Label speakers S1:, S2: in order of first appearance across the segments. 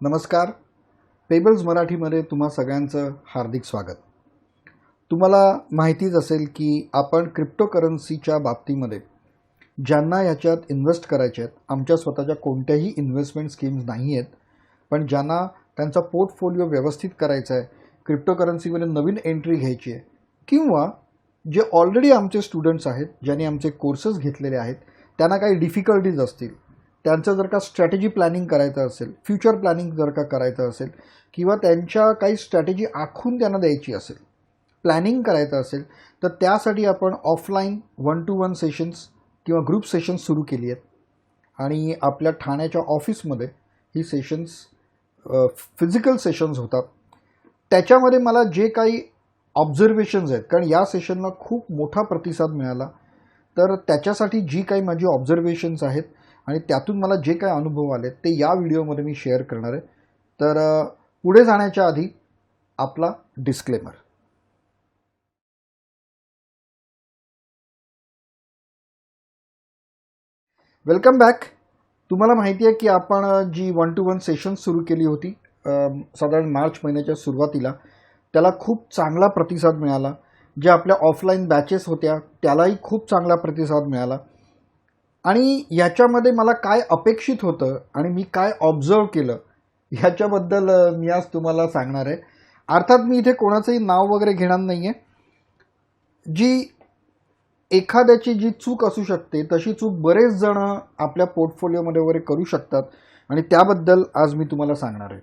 S1: नमस्कार. पेबल्स मराठीमध्ये तुम्हा सगळ्यांचं हार्दिक स्वागत. तुम्हाला माहितीच असेल की आपण क्रिप्टोकरन्सीच्या बाबतीमध्ये ज्यांना याच्यात इन्व्हेस्ट करायचे आहेत आमच्या स्वतःच्या कोणत्याही इन्व्हेस्टमेंट स्कीम्स नाही आहेत पण ज्यांना त्यांचा पोर्टफोलिओ व्यवस्थित करायचा आहे क्रिप्टोकरन्सीमध्ये नवीन एंट्री घ्यायची आहे किंवा जे ऑलरेडी आमचे स्टुडंट्स आहेत ज्यांनी आमचे कोर्सेस घेतलेले आहेत त्यांना काही डिफिकल्टीज असतील त्यांचं जर का स्ट्रॅटेजी प्लॅनिंग करायचं असेल फ्युचर प्लॅनिंग जर का करायचं असेल किंवा त्यांच्या काही स्ट्रॅटेजी आखून त्यांना द्यायची असेल प्लॅनिंग करायचं असेल तर त्यासाठी आपण offline one to one sessions किंवा ग्रुप सेशन्स सुरू केली आहेत. आणि आपल्या ठाण्याच्या ऑफिसमध्ये ही सेशन्स फिजिकल सेशन्स होतात. त्याच्यामध्ये मला जे काही ऑब्झर्वेशन्स आहेत कारण या सेशनला खूप मोठा प्रतिसाद मिळाला तर त्याच्यासाठी जी काही माझी ऑब्झर्वेशन्स आहेत आणि त्यातून मला जे काही अनुभव आले ते या व्हिडिओमध्ये मी शेअर करणार आहे. तर पुढे जाण्याच्या आधी आपला डिस्क्लेमर वेलकम बॅक तुम्हाला माहिती आहे की आपण जी वन टू वन सेशन सुरू केली होती साधारण मार्च महिन्याच्या सुरुवातीला त्याला खूप चांगला प्रतिसाद मिळाला. ज्या आपल्या ऑफलाईन बॅचेस होत्या त्यालाही खूप चांगला प्रतिसाद मिळाला. आणि याच्यामध्ये मला काय अपेक्षित होतं आणि मी काय ऑब्झर्व केलं ह्याच्याबद्दल मी आज तुम्हाला सांगणार आहे. अर्थात मी इथे कोणाचंही नाव वगैरे घेणार नाही आहे जी एखाद्याची जी चूक असू शकते तशी चूक बरेच जण आपल्या पोर्टफोलिओमध्ये वगैरे करू शकतात आणि त्याबद्दल आज मी तुम्हाला सांगणार आहे.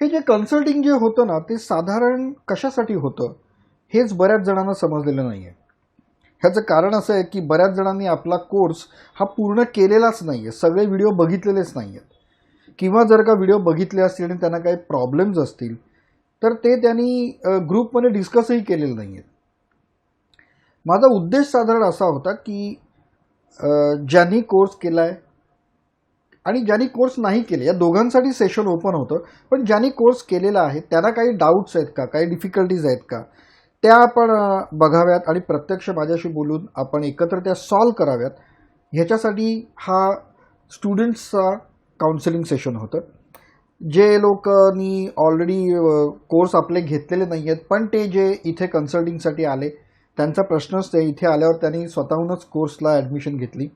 S1: हे जे कन्सल्टिंग जे होतं ना ते साधारण कशासाठी होतं हेच बऱ्याच जणांना समजलेलं नाही आहे ह्याचं कारण असं आहे की बऱ्याच जणांनी आपला कोर्स हा पूर्ण केलेलाच नाही आहे सगळे व्हिडिओ बघितलेलेच नाही आहेत किंवा जर का व्हिडिओ बघितले असतील आणि त्यांना काही प्रॉब्लेम्स असतील तर ते त्यांनी ग्रुपमध्ये डिस्कसही केलेले नाही आहेत माझा उद्देश साधारण असा होता की ज्यांनी कोर्स केला आहे आणि ज्यांनी कोर्स नाही केले या दोघांसाठी सेशन ओपन होतं पण ज्यांनी कोर्स केलेला आहे त्यांना काही डाऊट्स आहेत का? काही डिफिकल्टीज आहेत का? त्या आपण बघाव्यात आणि प्रत्यक्ष माझ्याशी बोलून आपण एकत्र त्या सॉल्व कराव्यात. ह्याच्यासाठी हा स्टुडंट्सचा काउन्सिलिंग सेशन होतं. जे लोकांनी ऑलरेडी कोर्स आपले घेतलेले नाही आहेत पण ते जे इथे कन्सल्टिंगसाठी आले त्यांचा प्रश्नच ते इथे आल्यावर त्यांनी स्वतःहूनच कोर्सला ॲडमिशन घेतली.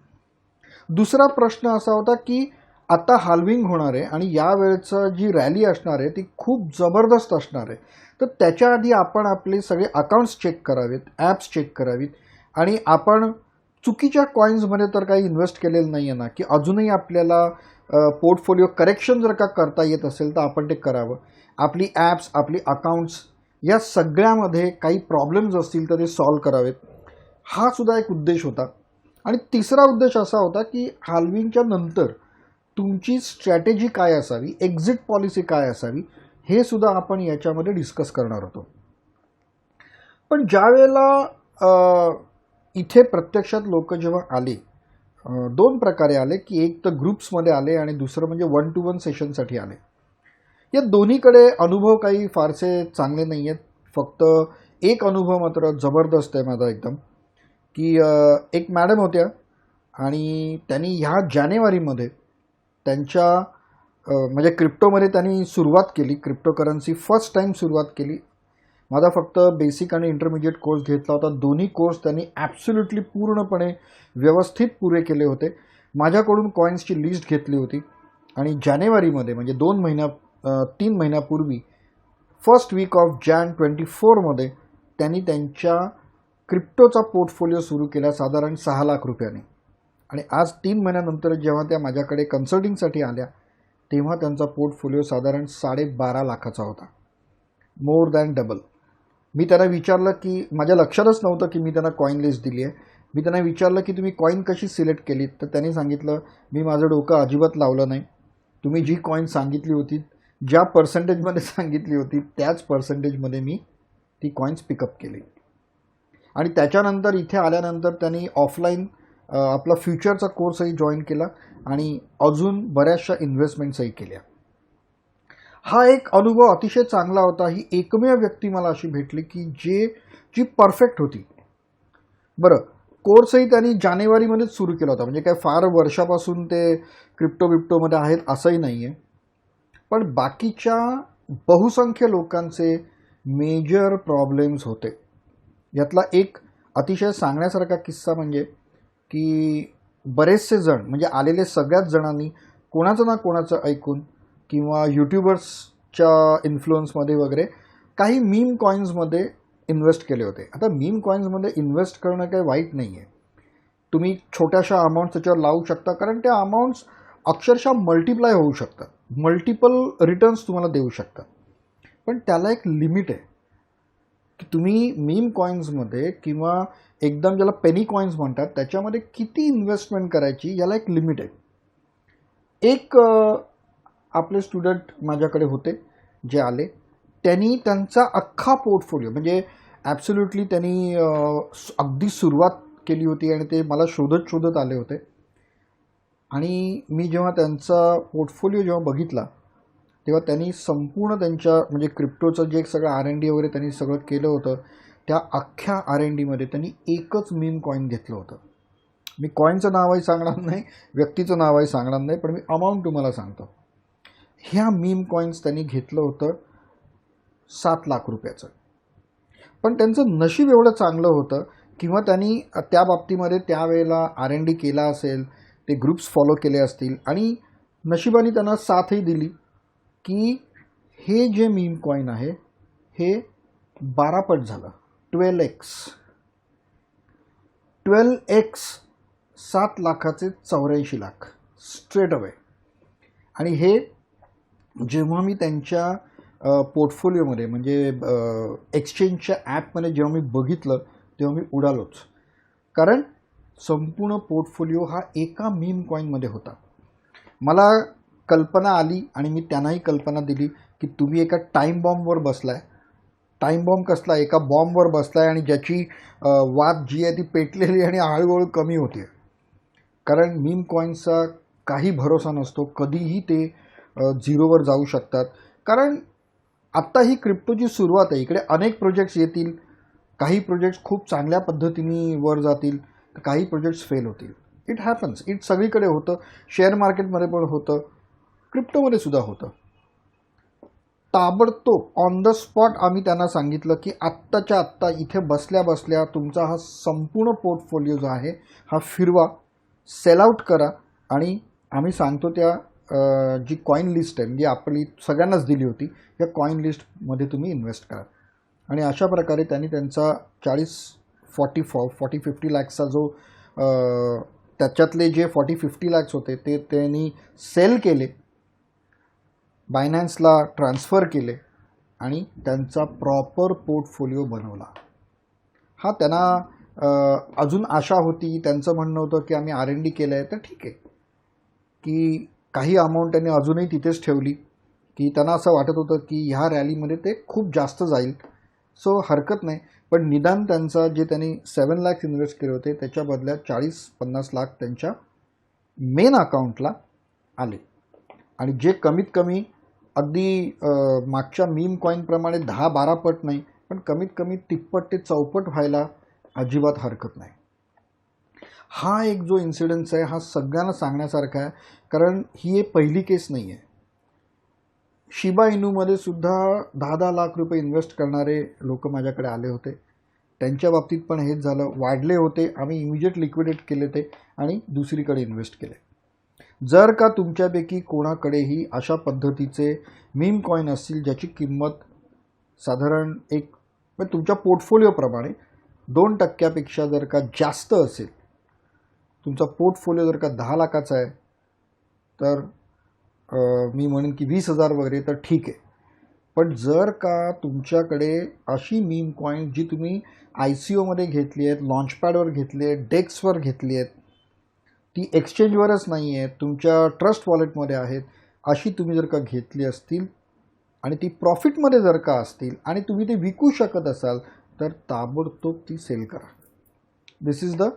S1: दुसरा प्रश्न असा होता की आता हाल्विंग होणार आहे आणि यावेळचं जी रॅली असणार आहे ती खूप जबरदस्त असणार आहे. तर त्याच्या आधी आपण आपले सगळे अकाउंट्स चेक करावेत ॲप्स चेक करावीत. आणि आपण चुकीच्या कॉईन्समध्ये तर काही इन्व्हेस्ट केलेलं नाही आहे ना की अजूनही आपल्याला पोर्टफोलिओ करेक्शन जर का करता येत असेल तर आपण ते करावं. आपली ॲप्स आपली अकाउंट्स या सगळ्यामध्ये काही प्रॉब्लेम्स असतील तर ते सॉल्व करावेत. हा सुद्धा एक उद्देश होता. आणि तिसरा उद्देश असा होता की हाल्विंगच्या नंतर तुमची स्ट्रॅटेजी काय असावी एक्झिट पॉलिसी काय असावी हे सुद्धा आपण याच्यामध्ये डिस्कस करणार होतो. पण ज्या वेळेला इथे प्रत्यक्षात लोक जेव्हा आले दोन प्रकारे आले की एक तर ग्रुप्समध्ये आले आणि दुसरं म्हणजे वन टू वन सेशनसाठी आले. या दोन्हीकडे अनुभव काही फारसे चांगले नाही आहेत फक्त एक अनुभव मात्र जबरदस्त आहे माझा एकदम की एक मॅडम होत्या आणि त्यांनी ह्या जानेवारीमध्ये त्यांच्या म्हणजे क्रिप्टोमध्ये त्यांनी सुरुवात केली क्रिप्टोकरन्सी फर्स्ट टाईम सुरुवात केली. माझा फक्त बेसिक आणि इंटरमिजिएट कोर्स घेतला होता. दोन्ही कोर्स त्यांनी ॲब्सोल्युटली पूर्णपणे व्यवस्थित पुरे केले होते. माझ्याकडून कॉईन्सची लिस्ट घेतली होती. आणि जानेवारीमध्ये म्हणजे दोन महिन्या तीन महिन्यापूर्वी first week of Jan twenty फोरमध्ये त्यांनी त्यांच्या क्रिप्टोचा पोर्टफोलिओ सुरू केला साधारण सहा लाख रुपयाने. आणि आज तीन महिन्यानंतर जेव्हा त्या माझ्याकडे कन्सल्टिंगसाठी आल्या तेव्हा त्यांचा पोर्टफोलिओ साधारण साडेबारा लाखाचा होता. मोर दॅन डबल मी त्यांना विचारलं की माझ्या लक्षातच नव्हतं की मी त्यांना कॉईन लिस्ट दिली आहे मी त्यांना विचारलं की तुम्ही कॉईन कशी सिलेक्ट केलीत? तर त्यांनी सांगितलं मी माझं डोकं अजिबात लावलं नाही. तुम्ही जी कॉईन सांगितली होती ज्या पर्सेंटेजमध्ये सांगितली होती त्याच पर्सेंटेजमध्ये मी ती कॉईन्स पिकअप केली. आणि त्याच्यानंतर इथे आल्यानंतर त्यांनी ऑफलाईन आपला फ्युचरचा कोर्सही जॉईन केला आणि अजून बऱ्याचशा इन्व्हेस्टमेंट्सही केल्या. हा एक अनुभव अतिशय चांगला होता. ही एकमेव व्यक्ती मला अशी भेटली की जे जी परफेक्ट होती. बरं कोर्सही त्यांनी जानेवारीमध्येच सुरू केला होता. म्हणजे काय फार वर्षापासून ते क्रिप्टो बिप्टोमध्ये आहेत असंही नाही आहे पण बाकीच्या बहुसंख्य लोकांचे मेजर प्रॉब्लेम्स होते. यातला एक अतिशय सांगण्यासारखा किस्सा म्हणजे की बरेचसे जण म्हणजे आलेले सगळ्याच जणांनी कोणाचं ना कोणाचं ऐकून किंवा यूट्यूबर्सच्या इन्फ्लुअन्समध्ये वगैरे काही मीम कॉईन्समध्ये इन्व्हेस्ट केले होते. आता मीम कॉईन्समध्ये इन्व्हेस्ट करणं काही वाईट नाही आहे तुम्ही छोट्याशा अमाऊंट त्याच्यावर लावू शकता कारण त्या अमाऊंट्स अक्षरशः मल्टिप्लाय होऊ शकतात. मल्टिपल रिटर्न्स तुम्हाला देऊ शकतात. पण त्याला एक लिमिट आहे. की तुम्ही मीम कॉईन्समध्ये किंवा एकदम ज्याला पेनी कॉईन्स म्हणतात त्याच्यामध्ये किती इन्व्हेस्टमेंट करायची याला एक लिमिट आहे. एक आपले स्टुडंट माझ्याकडे होते जे आले. त्यांनी त्यांचा अख्खा पोर्टफोलिओ म्हणजे ॲब्सोल्युटली त्यांनी अगदी सुरुवात केली होती आणि ते मला शोधत शोधत आले होते. आणि मी जेव्हा त्यांचा पोर्टफोलिओ जेव्हा बघितला तेव्हा त्यांनी संपूर्ण त्यांच्या म्हणजे क्रिप्टोचं जे सगळं आर एन डी वगैरे त्यांनी सगळं केलं होतं त्या अख्ख्या आर एन डीमध्ये त्यांनी एकच मीम कॉईन घेतलं होतं. मी कॉईनचं नावही सांगणार नाही व्यक्तीचं नावही सांगणार नाही पण मी अमाऊंट तुम्हाला सांगतो. ह्या मीम कॉईन्स त्यांनी घेतलं होतं सात लाख रुपयाचं. पण त्यांचं नशीब एवढं चांगलं होतं किंवा त्यांनी त्या बाबतीमध्ये त्यावेळेला आर एन डी केला असेल ते ग्रुप्स फॉलो केले असतील आणि नशिबाने त्यांना साथही दिली की हे जे मीम कॉईन आहे हे बारापट झालं. ट्वेल एक्स ट्वेल एक्स सात लाखाचे चौऱ्याऐंशी लाख. स्ट्रेट अवे आणि हे जेव्हा मी त्यांच्या पोर्टफोलिओमध्ये म्हणजे एक्सचेंजच्या ॲपमध्ये जेव्हा मी बघितलं तेव्हा मी उडालोच. कारण संपूर्ण पोर्टफोलिओ हा एका मीम कॉईनमध्ये होता. मला कल्पना आली आणि मी त्यांनाही कल्पना दिली की तुम्ही एका टाईम बॉम्बवर बसलाय. टाईम बॉम्ब कसला एका बॉम्बवर बसलाय आणि ज्याची वाद जी आहे ती पेटलेली आणि हळूहळू कमी होते कारण मीम कॉईन्सचा काही भरोसा नसतो कधीही ते झिरोवर जाऊ शकतात. कारण आत्ता ही क्रिप्टोची सुरुवात आहे. इकडे अनेक प्रोजेक्ट्स येतील काही प्रोजेक्ट्स खूप चांगल्या पद्धतीने वर जातील तर काही प्रोजेक्ट्स फेल होतील. इट हॅपन्स इट सगळीकडे होतं. शेअर मार्केटमध्ये पण होतं. क्रिप्टोमध्ये सुद्धा होतं. ताबडतोब ऑन द स्पॉट आम्ही त्यांना सांगितलं की आत्ताच्या आत्ता इथे बसल्या बसल्या तुमचा हा संपूर्ण पोर्टफोलिओ जो आहे हा फिरवा सेल आउट करा आणि आम्ही सांगतो त्या जी कॉईन लिस्ट आहे म्हणजे आपली सगळ्यांनाच दिली होती या कॉईन लिस्टमध्ये तुम्ही इन्व्हेस्ट करा. आणि अशा प्रकारे त्यांनी त्यांचा चाळीस फॉर्टी फॉ फॉर्टी फिफ्टी लॅक्सचा जो त्याच्यातले जे फॉर्टी फिफ्टी लॅक्स होते ते त्यांनी सेल केले. बायनान्सला ट्रान्स्फर केले आणि त्यांचा प्रॉपर पोर्टफोलिओ बनवला. हा त्यांना अजून आशा होती त्यांचं म्हणणं होतं की आम्ही आर एन डी केलं आहे तर ठीक आहे. की काही अमाऊंट त्यांनी अजूनही तिथेच ठेवली की त्यांना असं वाटत होतं की ह्या रॅलीमध्ये ते खूप जास्त जाईल. सो हरकत नाही. पण निदान त्यांचा जे त्यांनी सेवन लॅक्स इन्व्हेस्ट केले होते त्याच्या बदल्यात चाळीस पन्नास लाख त्यांच्या मेन अकाउंटला आले. आणि जे कमीत कमी अगदी मागच्या मीम कॉईनप्रमाणे दहा बारा पट नाही पण कमीत कमी तिप्पट ते चौपट व्हायला अजिबात हरकत नाही. हा एक जो इन्सिडन्स आहे हा सगळ्यांना सांगण्यासारखा आहे कारण ही एक पहिली केस नाही आहे. शिबा इनूमध्ये सुद्धा दहा दहा लाख रुपये इन्व्हेस्ट करणारे लोक माझ्याकडे आले होते. त्यांच्या बाबतीत पण हेच झालं. वाढले होते. आम्ही इमिजिएट लिक्विडेट केले ते आणि दुसरीकडे इन्व्हेस्ट केले. जर का तुमच्यापैकी कोणाकडेही अशा पद्धतीचे मीम कॉईन असतील ज्याची किंमत साधारण एक म्हणजे तुमच्या पोर्टफोलिओप्रमाणे दोन टक्क्यापेक्षा जर का जास्त असेल तुमचा पोर्टफोलिओ जर का दहा लाखाचा आहे तर मी म्हणेन की वीस हजार वगैरे तर ठीक आहे. पण जर का तुमच्याकडे अशी मीम कॉईन जी तुम्ही आय सी ओमध्ये घेतली आहेत लॉन्चपॅडवर घेतली आहेत डेस्कवर घेतली आहेत ती एक्सचेंजवरच नाही आहेत तुमच्या ट्रस्ट वॉलेटमध्ये आहेत. अशी तुम्ही जर का घेतली असतील आणि ती प्रॉफिटमध्ये जर का असतील आणि तुम्ही ते विकू शकत असाल तर ताबडतोब ती सेल करा. This is the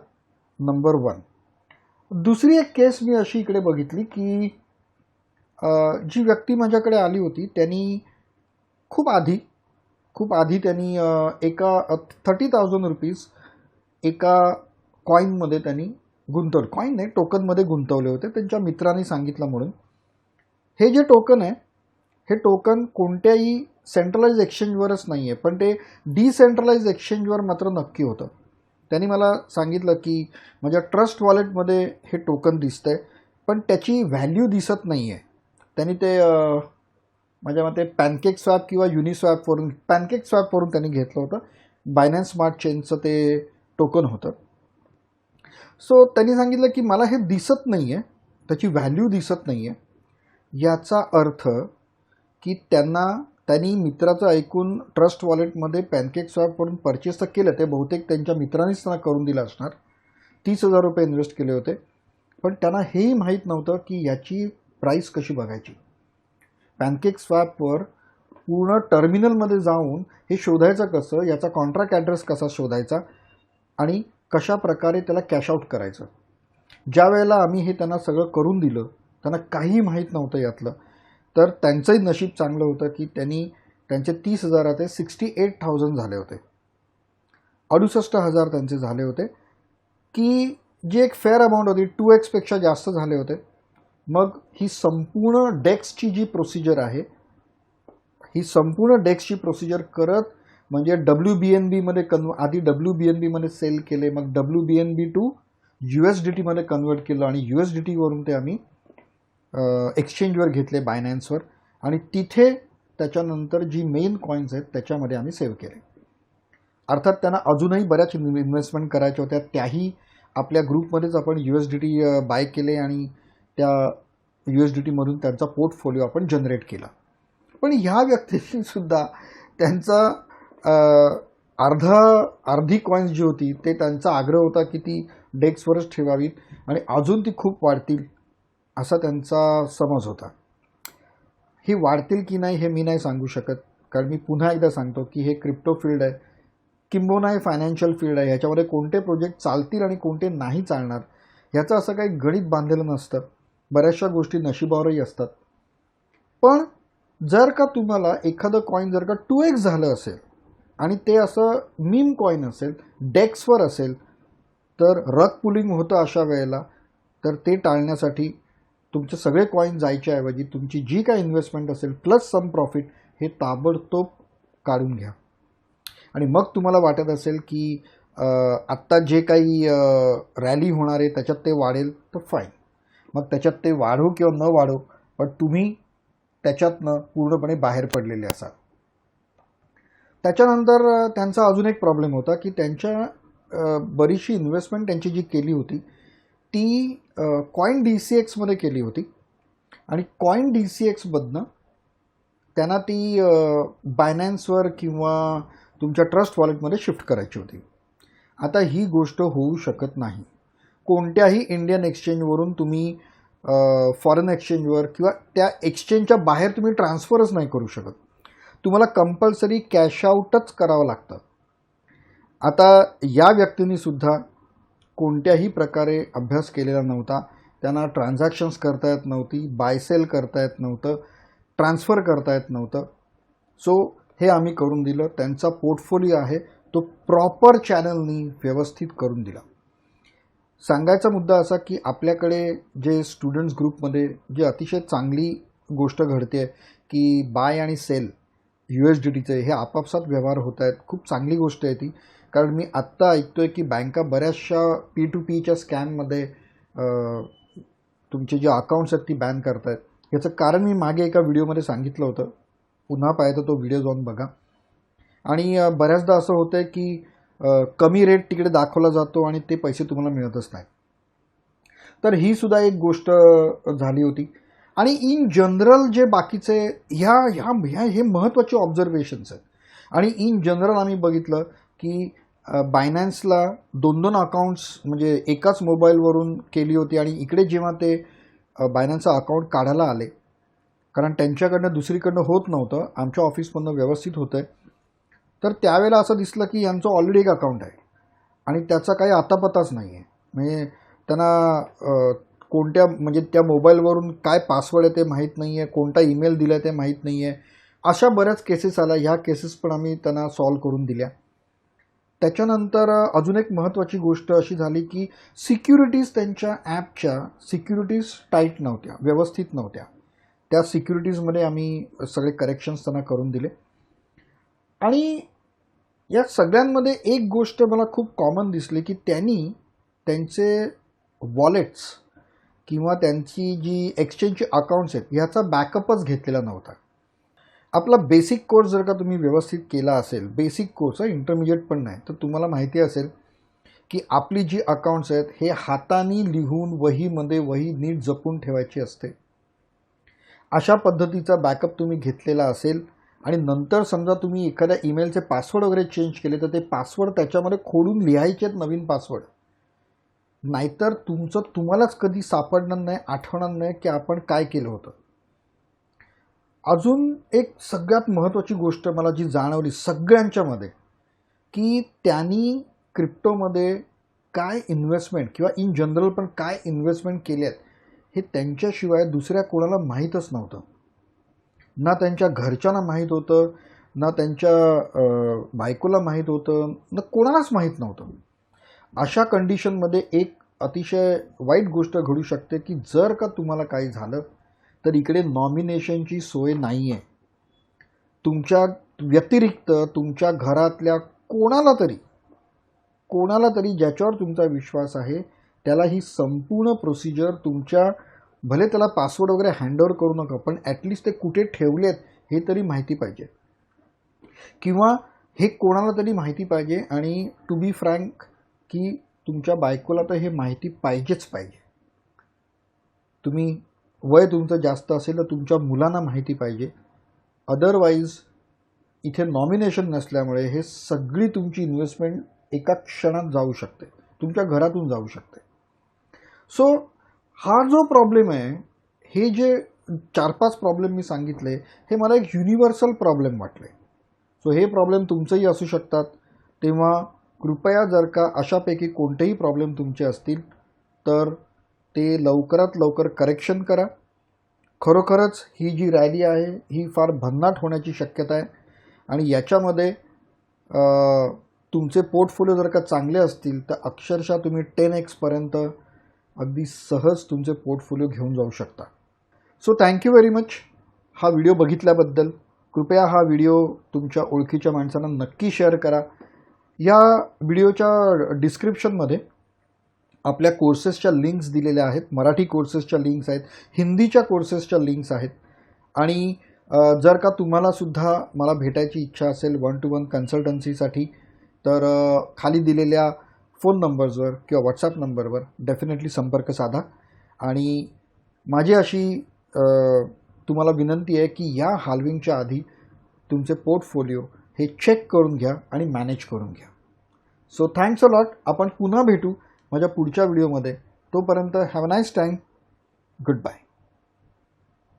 S1: number one दुसरी एक केस मी अशी इकडे बघितली की जी व्यक्ती माझ्याकडे आली होती त्यांनी खूप आधी खूप आधी त्यांनी एका थर्टी थाउजंड रुपीज एका कॉईनमध्ये त्यांनी गुंतवलं. कॉईन नाही टोकनमध्ये गुंतवले होते त्यांच्या मित्रांनी सांगितलं म्हणून. हे जे टोकन आहे हे टोकन कोणत्याही सेंट्रलाइज एक्सचेंजवरच नाही आहे पण ते डिसेंट्रलाइज एक्सचेंजवर मात्र नक्की होतं. त्यांनी मला सांगितलं की माझ्या ट्रस्ट वॉलेटमध्ये हे टोकन दिसतं आहे पण त्याची व्हॅल्यू दिसत नाही आहे त्यांनी ते माझ्या मते पॅनकेक स्वॅप किंवा युनिस्वॅपवरून पॅनकेक स्वॅपवरून त्यांनी घेतलं होतं. बायनान्स स्मार्ट चेनचं ते टोकन होतं. सो त्यांनी सांगितलं की मला हे दिसत नाही आहे त्याची व्हॅल्यू दिसत नाही आहे याचा अर्थ की त्यांना त्यांनी मित्राचं ऐकून ट्रस्ट वॉलेटमध्ये पॅनकेक स्वॅपवरून परचेस तर केलं ते बहुतेक त्यांच्या मित्रांनीच त्यांना करून दिलं असणार. तीस हजार रुपये इन्व्हेस्ट केले होते. पण त्यांना हेही माहीत नव्हतं की याची प्राईस कशी बघायची. पॅनकेक स्वॅपवर पूर्ण टर्मिनलमध्ये जाऊन हे शोधायचं कसं याचा कॉन्ट्रॅक्ट ॲड्रेस कसा शोधायचा आणि कशा प्रकारे त्याला कॅश आऊट करायचं? ज्या वेळेला आम्ही हे त्यांना सगळं करून दिलं त्यांना काहीही माहीत नव्हतं यातलं तर त्यांचंही नशीब चांगलं होतं की त्यांनी त्यांचे तीस हजाराचे सिक्स्टी एट थाउजंड झाले होते. अडुसष्ट हजार त्यांचे झाले होते की जी एक फेअर अमाऊंट होती टू एक्सपेक्षा जास्त झाले होते. मग ही संपूर्ण डेक्सची जी प्रोसिजर आहे ही संपूर्ण डेक्सची प्रोसिजर करत म्हणजे डब्ल्यू बी एन बीमध्ये कन्व आधी डब्ल्यू बी एन बीमध्ये सेल केले मग W B N B to U S D टीमध्ये कन्वर्ट केलं आणि यू एस डी टीवरून ते आम्ही एक्सचेंजवर घेतले बायनॅन्सवर आणि तिथे त्याच्यानंतर जी मेन कॉईन्स आहेत त्याच्यामध्ये आम्ही सेव्ह केले. अर्थात त्यांना अजूनही बऱ्याच इन्व्हेस्टमेंट करायच्या होत्या. त्याही आपल्या ग्रुपमध्येच आपण U S D T buy केले आणि त्या यू एस डी टीमधून त्यांचा पोर्टफोलिओ आपण जनरेट केला. पण ह्या व्यक्तींनीसुद्धा त्यांचा अर्धा अर्धी कॉईन्स जी होती ते त्यांचा आग्रह होता की ती डेस्कवरच ठेवावीत आणि अजून ती खूप वाढतील असा त्यांचा समज होता. ही वाढतील की नाही हे मी नाही सांगू शकत कारण मी पुन्हा एकदा सांगतो की हे क्रिप्टो फील्ड आहे किंबोना हे फायनान्शियल फील्ड आहे ह्याच्यामध्ये कोणते प्रोजेक्ट चालतील आणि कोणते नाही चालणार ह्याचं असं काही गणित बांधलेलं नसतं बऱ्याचशा गोष्टी नशिबावरही असतात. पण जर का तुम्हाला एखादं कॉईन जर का टू एक्स झालं असेल आणि ते असं मीम कॉईन असेल डेक्सवर असेल तर रग पुलिंग होतं अशा वेळेला. तर ते टाळण्यासाठी तुमचे सगळे कॉईन जायच्याऐवजी तुमची जी काय इन्व्हेस्टमेंट असेल प्लस सम प्रॉफिट हे ताबडतोब काढून घ्या. आणि मग तुम्हाला वाटत असेल की आत्ता जे काही रॅली होणार आहे त्याच्यात ते वाढेल तर फाईन मग त्याच्यात ते वाढो किंवा न वाढो पण तुम्ही त्याच्यातनं पूर्णपणे बाहेर पडलेले असाल. त्याच्यानंतर त्यांचा अजून एक प्रॉब्लेम होता की त्यांच्या बरीचशी इन्व्हेस्टमेंट त्यांची जी केली होती ती कॉईन डी सी एक्समध्ये केली होती. आणि कॉईन डी सी एक्समधनं त्यांना ती बायनॅन्सवर किंवा तुमच्या ट्रस्ट वॉलेटमध्ये शिफ्ट करायची होती. आता ही गोष्ट होऊ शकत नाही. कोणत्याही इंडियन एक्सचेंजवरून तुम्ही फॉरेन एक्सचेंजवर किंवा त्या एक्सचेंजच्या बाहेर तुम्ही ट्रान्सफरच नाही करू शकत. तुम्हाला कंपल्सरी कॅश आऊटच करावं लागतं. आता या व्यक्तींनीसुद्धा कोणत्याही प्रकारे अभ्यास केलेला नव्हता. त्यांना ट्रान्झॅक्शन्स करता येत नव्हती बाय सेल करता येत नव्हतं ट्रान्सफर करता येत नव्हतं. सो हे आम्ही करून दिलं. त्यांचा पोर्टफोलिओ आहे. तो प्रॉपर चॅनलनी व्यवस्थित करून दिला. सांगायचा मुद्दा असा की आपल्याकडे जे स्टुडंट्स ग्रुपमध्ये जे अतिशय चांगली गोष्ट घडते की बाय आणि सेल यू एस डी टीचे हे आपापसात व्यवहार होत आहेत. खूप चांगली गोष्ट आहे ती. कारण मी आत्ता ऐकतोय की बँका बऱ्याचशा पी टू पीच्या स्कॅममध्ये तुमचे जे अकाउंट्स आहेत ती बॅन करत आहेत याचं कारण मी मागे एका व्हिडिओमध्ये सांगितलं होतं. पुन्हा पाहिजे तो व्हिडिओ जाऊन बघा. आणि बऱ्याचदा असं होतं आहे की कमी रेट तिकडे दाखवला जातो आणि ते पैसे तुम्हाला मिळतच नाही तर ही सुद्धा एक गोष्ट झाली होती. आणि इन जनरल जे बाकीचे ह्या ह्या ह्या हे महत्त्वाचे ऑब्झर्वेशन्स आहेत. आणि इन जनरल आम्ही बघितलं की बायनॅन्सला दोन दोन अकाउंट्स म्हणजे एकाच मोबाईलवरून केली होती आणि इकडे जेव्हा ते बायनॅन्सचं अकाउंट काढायला आले कारण त्यांच्याकडनं दुसरीकडनं होत नव्हतं आमच्या ऑफिसमधनं व्यवस्थित होतं आहे तर त्यावेळेला असं दिसलं की यांचं ऑलरेडी एक अकाउंट आहे. आणि त्याचा काही आतापताच नाही आहे म्हणजे त्यांना कोणत्या म्हणजे त्या मोबाईलवरून काय पासवर्ड आहे ते माहीत नाही आहे कोणता ईमेल दिला आहे ते माहीत नाही आहे अशा बऱ्याच केसेस आल्या ह्या केसेस पण आम्ही त्यांना सॉल्व करून दिल्या. त्याच्यानंतर अजून एक महत्त्वाची गोष्ट अशी झाली की सिक्युरिटीज त्यांच्या ॲपच्या सिक्युरिटीज टाईट नव्हत्या व्यवस्थित नव्हत्या. त्या सिक्युरिटीजमध्ये आम्ही सगळे करेक्शन्स त्यांना करून दिले. आणि या सगळ्यांमध्ये एक गोष्ट मला खूप कॉमन दिसली की त्यांनी त्यांचे वॉलेट्स किंवा त्यांची जी एक्सचेंजची अकाउंट्स आहेत ह्याचा बॅकअपच घेतलेला नव्हता. आपला बेसिक कोर्स जर का तुम्ही व्यवस्थित केला असेल बेसिक कोर्स आहे इंटरमिजिएट पण नाही तर तुम्हाला माहिती असेल की आपली जी अकाउंट्स आहेत हे हाताने लिहून वहीमध्ये वही नीट जपून ठेवायची असते. अशा पद्धतीचा बॅकअप तुम्ही घेतलेला असेल आणि नंतर समजा तुम्ही एखाद्या ईमेलचे पासवर्ड वगैरे चेंज केले तर ते पासवर्ड त्याच्यामध्ये खोडून लिहायचे आहेत नवीन पासवर्ड नाहीतर तुमचं तुम्हालाच कधी सापडणार नाही आठवणार नाही की आपण काय केलं होतं. अजून एक सगळ्यात महत्त्वाची गोष्ट मला जी जाणवली सगळ्यांच्यामध्ये की त्यांनी क्रिप्टोमध्ये काय इन्व्हेस्टमेंट किंवा इन जनरल पण काय इन्व्हेस्टमेंट केले आहेत हे त्यांच्याशिवाय दुसऱ्या कोणाला माहीतच नव्हतं. ना त्यांच्या घरच्यांना माहीत होतं ना त्यांच्या बायकोला माहीत होतं ना कोणालाच माहीत नव्हतं. अशा कंडिशनमध्ये एक अतिशय वाईट गोष्ट घडू शकते की जर का तुम्हाला काही झालं तर इकडे नॉमिनेशनची सोय नाही आहे तुमच्या व्यतिरिक्त तुमच्या घरातल्या कोणाला तरी कोणाला तरी ज्याच्यावर तुमचा विश्वास आहे त्याला ही संपूर्ण प्रोसिजर तुमच्या भले त्याला पासवर्ड वगैरे हँडओव्हर करू नका पण ॲटलिस्ट ते कुठे ठेवलेत हे तरी माहिती पाहिजे. किंवा हे कोणाला तरी माहिती पाहिजे आणि टू बी फ्रँक की तुमच्या बायकोला तर हे माहिती पाहिजेच पाहिजे. तुम्ही वय तुमचं जास्त असेल तर तुमच्या मुलांना माहिती पाहिजे. अदरवाईज इथे नॉमिनेशन नसल्यामुळे हे सगळी तुमची इन्व्हेस्टमेंट एका क्षणात जाऊ शकते. तुमच्या घरातून जाऊ शकते. सो हा जो प्रॉब्लेम आहे हे जे चार पाच प्रॉब्लेम मी सांगितले हे मला एक युनिव्हर्सल प्रॉब्लेम वाटले. सो हे प्रॉब्लेम तुमचंही असू शकतात. तेव्हा कृपया जर का अशापैकी कोणतेही प्रॉब्लेम तुमचे असतील तर ते लवकरात लवकर करेक्शन करा. खरोखरच ही जी रॅली आहे ही फार भन्नाट होण्याची शक्यता आहे. आणि याच्यामध्ये तुमचे पोर्टफोलिओ जर का चांगले असतील तर अक्षरशः तुम्ही टेन एक्सपर्यंत अगदी सहज तुमचे पोर्टफोलिओ घेऊन जाऊ शकता. So thank you very much हा व्हिडिओ बघितल्याबद्दल. कृपया हा व्हिडिओ तुमच्या ओळखीच्या माणसांना नक्की शेअर करा. या व्हिडिओच्या डिस्क्रिप्शनमध्ये आपल्या कोर्सेसच्या लिंक्स दिलेल्या आहेत मराठी कोर्सेसच्या लिंक्स आहेत हिंदीच्या कोर्सेसच्या लिंक्स आहेत. आणि जर का तुम्हालासुद्धा मला भेटायची इच्छा असेल वन टू वन कन्सल्टन्सीसाठी तर खाली दिलेल्या फोन नंबर्सवर किंवा व्हॉट्सॲप नंबरवर डेफिनेटली संपर्क साधा. आणि माझी अशी तुम्हाला विनंती आहे की या हालविंगच्या आधी तुमचे पोर्टफोलिओ हे चेक करून घ्या आणि मॅनेज करून घ्या. सो थँक्स अ लॉट आपण पुन्हा भेटू माझ्या पुढच्या व्हिडिओमध्ये तोपर्यंत have a nice time good bye